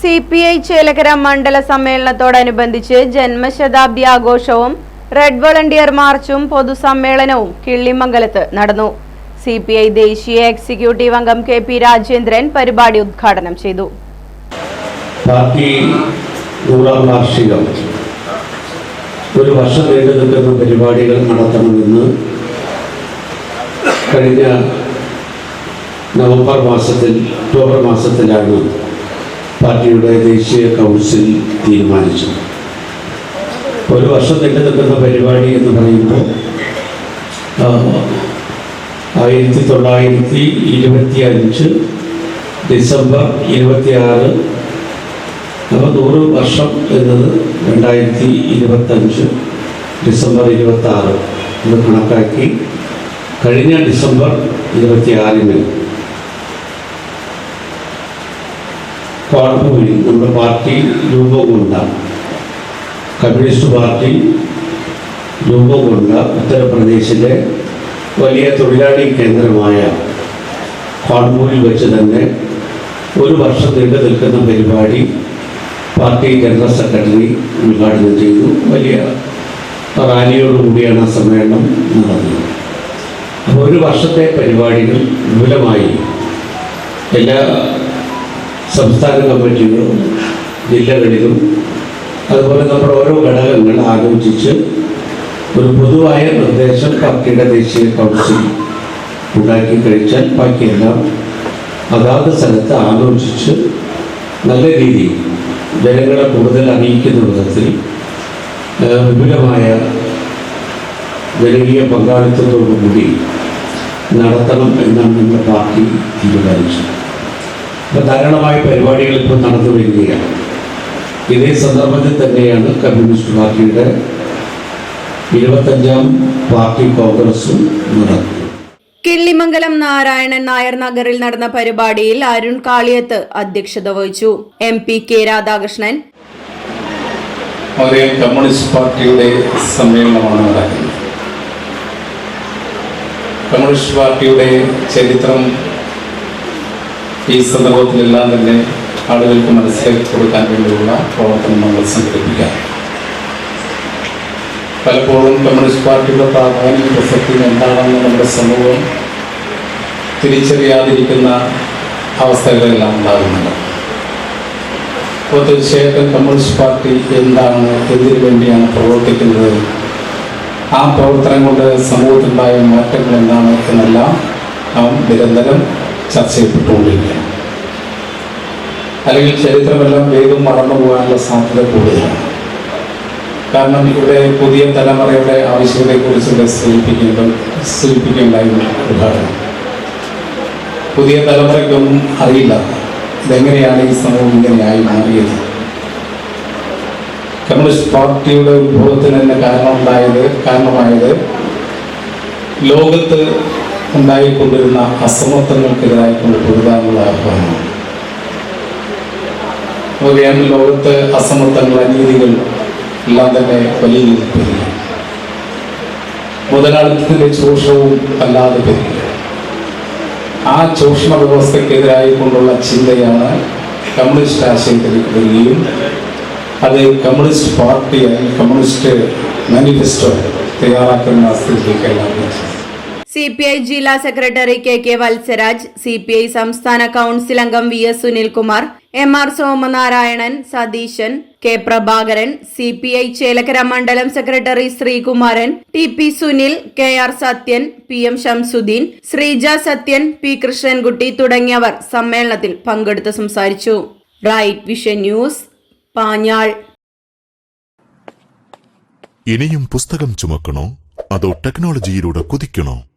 C P I Chelakkara മണ്ഡല സമ്മേളനത്തോടനുബന്ധിച്ച് ജന്മശതാബ്ദി ആഘോഷവും റെഡ് വളണ്ടിയർ മാർച്ചും പൊതുസമ്മേളനവും കിള്ളിമംഗലത്ത് നടന്നു. സി പി ഐ ദേശീയ എക്സിക്യൂട്ടീവ് അംഗം കെ പി രാജേന്ദ്രൻ പരിപാടി ഉദ്ഘാടനം ചെയ്തു. ഒരു വർഷം നീണ്ടു നിൽക്കുന്ന പരിപാടികൾ നടത്തണമെന്ന് കഴിഞ്ഞ നവംബർ മാസത്തിൽ ഒക്ടോബർ മാസത്തിലാണ് പാർട്ടിയുടെ ദേശീയ കൗൺസിൽ തീരുമാനിച്ചു. ഒരു വർഷം നീണ്ടു നിൽക്കുന്ന പരിപാടി എന്ന് പറയുമ്പോൾ ആയിരത്തി തൊള്ളായിരത്തി ഇരുപത്തി അഞ്ച് ഡിസംബർ ഇരുപത്തി ആറ് അപ്പോൾ നൂറ് വർഷം എന്നത് രണ്ടായിരത്തി ഇരുപത്തഞ്ച് ഡിസംബർ ഇരുപത്തി ആറ് ഇത് കണക്കാക്കി കഴിഞ്ഞ ഡിസംബർ ഇരുപത്തിയാറിന് കോടമ്പൂരിൽ നമ്മുടെ പാർട്ടി രൂപം കൊണ്ട കമ്മ്യൂണിസ്റ്റ് പാർട്ടി രൂപം കൊണ്ട ഉത്തർപ്രദേശിലെ വലിയ തൊഴിലാളി കേന്ദ്രമായ കാൺപൂരിൽ വെച്ച് തന്നെ ഒരു വർഷം നീണ്ടു നിൽക്കുന്ന പരിപാടി പാർട്ടി ജനറൽ സെക്രട്ടറി ഉദ്ഘാടനം ചെയ്തു. വലിയ റാലിയോടുകൂടിയാണ് സമ്മേളനം നടന്നത്. അപ്പോൾ ഒരു വർഷത്തെ പരിപാടികൾ വിപുലമായി എല്ലാ സംസ്ഥാന കമ്മിറ്റികളും ജില്ലകളിലും അതുപോലെ നമ്മുടെ ഓരോ ഘടകങ്ങൾ ആലോചിച്ച് ഒരു പൊതുവായ നിർദ്ദേശം പാർട്ടിയുടെ ദേശീയ കൗൺസിൽ ഉണ്ടാക്കി കഴിച്ചാൽ ബാക്കിയെല്ലാം അതാത് സ്ഥലത്ത് ആലോചിച്ച് നല്ല രീതിയിൽ ജനങ്ങളെ കൂടുതൽ അറിയിക്കുന്ന വിധത്തിൽ വിപുലമായ ജനകീയ പങ്കാളിത്തത്തോടുകൂടി നടത്തണം എന്നാണ് നമ്മുടെ പാർട്ടി തീരുമാനിച്ചത്. ധാരാളമായ പരിപാടികൾ ഇപ്പോൾ നടന്നു വരികയാണ്. ഇതേ സന്ദർഭത്തിൽ തന്നെയാണ് കമ്മ്യൂണിസ്റ്റ് പാർട്ടിയുടെ ഇരുപത്തഞ്ചാം പാർട്ടി കോൺഗ്രസും നടന്നത്. കിള്ളിമംഗലം നാരായണൻ നായർ നഗറിൽ നടന്ന പരിപാടിയിൽ അരുൺ കാളിയത്ത് അധ്യക്ഷത വഹിച്ചു. M P K Radhakrishnan. ഒരു കമ്മ്യൂണിസ്റ്റ് പാർട്ടിയുടെ സമ്മേളനമാണ് നടക്കുന്നത്. കമ്മ്യൂണിസ്റ്റ് പാർട്ടിയുടെ ചരിത്രം ഈ സന്ദർഭത്തിലെല്ലാം തന്നെ ആളുകൾക്ക് മനസ്സിലാക്കി കൊടുക്കാൻ വേണ്ടിയുള്ള പ്രവർത്തനം നമ്മൾ സംഘടിപ്പിക്കാം. പലപ്പോഴും കമ്മ്യൂണിസ്റ്റ് പാർട്ടിയുടെ പ്രാധാന്യം പ്രസക്തി എന്താണെന്ന് നമ്മുടെ സമൂഹം തിരിച്ചറിയാതിരിക്കുന്ന അവസ്ഥകളെല്ലാം ഉണ്ടാകുന്നുണ്ട്. അപ്പോൾ തീർച്ചയായിട്ടും കമ്മ്യൂണിസ്റ്റ് പാർട്ടി എന്താണ് എന്തിനു വേണ്ടിയാണ് പ്രവർത്തിക്കുന്നത്? ആ പ്രവർത്തനം കൊണ്ട് സമൂഹത്തിലുണ്ടായ മാറ്റങ്ങൾ എന്താണ് എന്നെല്ലാം നാം നിരന്തരം ചർച്ച ചെയ്യപ്പെട്ടുകൊണ്ടിരിക്കുകയാണ് അല്ലെങ്കിൽ ചരിത്രമെല്ലാം വേഗം മറന്നു പോകാനുള്ള സാധ്യത കൂടുതലാണ്. കാരണം ഇവിടെ പുതിയ തലമുറയുടെ ആവശ്യകതയെക്കുറിച്ചൊക്കെ സൂചിപ്പിക്കേണ്ട സൂചിപ്പിക്കേണ്ടായി ഒരു പുതിയ തലമുറയ്ക്കൊന്നും അറിയില്ല. ഇതെങ്ങനെയാണ് ഈ സമൂഹം ഇങ്ങനെയായി മാറിയത്? കമ്മ്യൂണിസ്റ്റ് പാർട്ടിയുടെ ഉത്ഭവത്തിന് തന്നെ കാരണമുണ്ടായത് കാരണമായത് ലോകത്ത് ഉണ്ടായിക്കൊണ്ടിരുന്ന അസമത്വങ്ങൾക്കെതിരായിക്കൊണ്ട് പൊരുതാനുള്ള ആഹ്വാനമാണ് നോക്കുകയാണ് ലോകത്ത് അസമത്വങ്ങൾ അനീതികൾ എല്ലാം തന്നെ വലിയ രീതിയിൽ പെരുകി മുതലാളിത്തത്തിന്റെ ചൂഷണവും അല്ലാതെ പെരുകി ആ ചൂഷണ വ്യവസ്ഥക്കെതിരായി കൊണ്ടുള്ള ചിന്തയാണ് കമ്മ്യൂണിസ്റ്റ് ആശയത്തിലേക്ക് വരികയും അത് കമ്മ്യൂണിസ്റ്റ് പാർട്ടി അല്ലെങ്കിൽ കമ്മ്യൂണിസ്റ്റ് മാനിഫെസ്റ്റോ തയ്യാറാക്കുന്ന സ്ഥിതിയിലേക്കെല്ലാം. സി പി ഐ ജില്ലാ secretary K K Valsaraj C P I സംസ്ഥാന കൗൺസിൽ അംഗം V S Sunilkumar M R Somanarayanan Satheesan K Prabhakaran C P I Chelakkara മണ്ഡലം secretary Sreekumaran T P Sunil K R Sathyan P M Shamsuddin Sreeja Sathyan P Krishnankutty തുടങ്ങിയവർ സമ്മേളനത്തിൽ പങ്കെടുത്ത് സംസാരിച്ചു. Right vision news Panjal. ഇനിയും പുസ്തകം ചുമക്കണോ? അതോ ടെക്നോളജിയിലൂടെ കുതിക്കണോ?